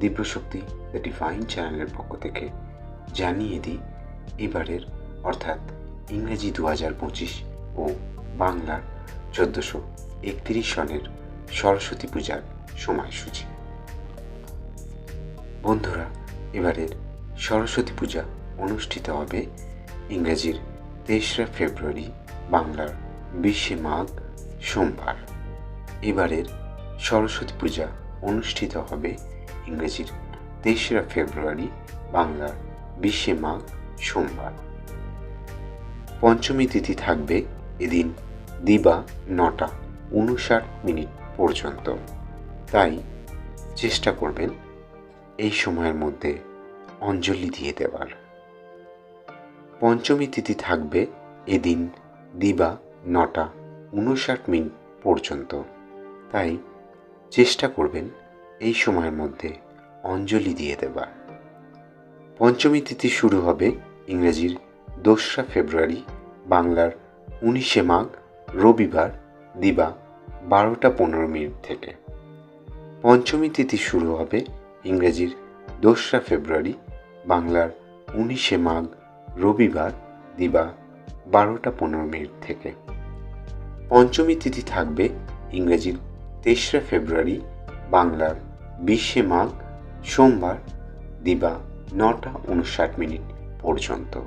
দিব্যশক্তি the divine চ্যানেলের পক্ষ থেকে জানিয়ে দিই, এবারের অর্থাৎ ইংরেজি দু হাজার পঁচিশ ও বাংলার চোদ্দোশো একত্রিশ সনের সরস্বতী পূজার সময়সূচি। বন্ধুরা, এবারের সরস্বতী পূজা অনুষ্ঠিত হবে ইংরেজির তেসরা ফেব্রুয়ারি, বাংলার বিশে মাঘ সোমবার। এবারের সরস্বতী পূজা অনুষ্ঠিত হবে ইংরেজির তেসরা ফেব্রুয়ারি বাংলার বিশে মাঘ সোমবার। পঞ্চমী তিথি থাকবে এদিন দিবা নটা, উনষাট মিনিট পর্যন্ত। তাই চেষ্টা করবেন এই সময়ের মধ্যে অঞ্জলি দিয়ে দেওয়ার পঞ্চমী তিথি থাকবে এদিন দিবা নটা, উনষাট মিনিট পর্যন্ত। তাই চেষ্টা করবেন এই সময়ের মধ্যে অঞ্জলি দিয়ে দেবার পঞ্চমী তিথি শুরু হবে ইংরেজির দোসরা ফেব্রুয়ারি, বাংলার উনিশে মাঘ, রবিবার, দিবা বারোটা পনেরো মিনিট থেকে। পঞ্চমী তিথি শুরু হবে ইংরেজির দোসরা ফেব্রুয়ারি, বাংলার উনিশে মাঘ, রবিবার, দিবা বারোটা পনেরো মিনিট থেকে। পঞ্চমী তিথি থাকবে ইংরেজির তেসরা ফেব্রুয়ারি, বাংলার বিশে মাঘ, সোমবার, দিবা নটা উনষাট মিনিট পর্যন্ত।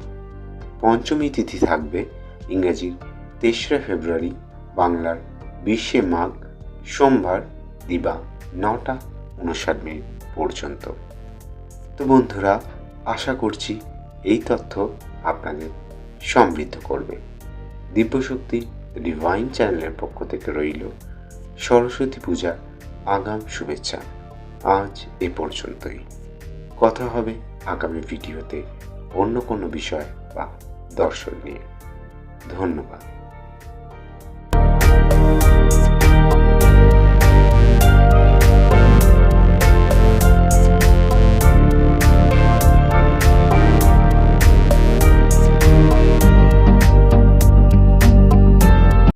পঞ্চমী তিথি থাকবে ইংরেজির তেসরা ফেব্রুয়ারি, বাংলার বিশে মাঘ, সোমবার, দিবা নটা উনষাট মিনিট পর্যন্ত। তো বন্ধুরা, আশা করছি এই তথ্য আপনাদের সমৃদ্ধ করবে। দিব্যশক্তি ডিভাইন চ্যানেলের পক্ষ থেকে রইল সরস্বতী পূজা আগাম শুভেচ্ছা। আজ এ পর্যন্তই। কথা হবে আগামী ভিডিওতে অন্য কোনো বিষয় বা দর্শন নিয়ে। ধন্যবাদ।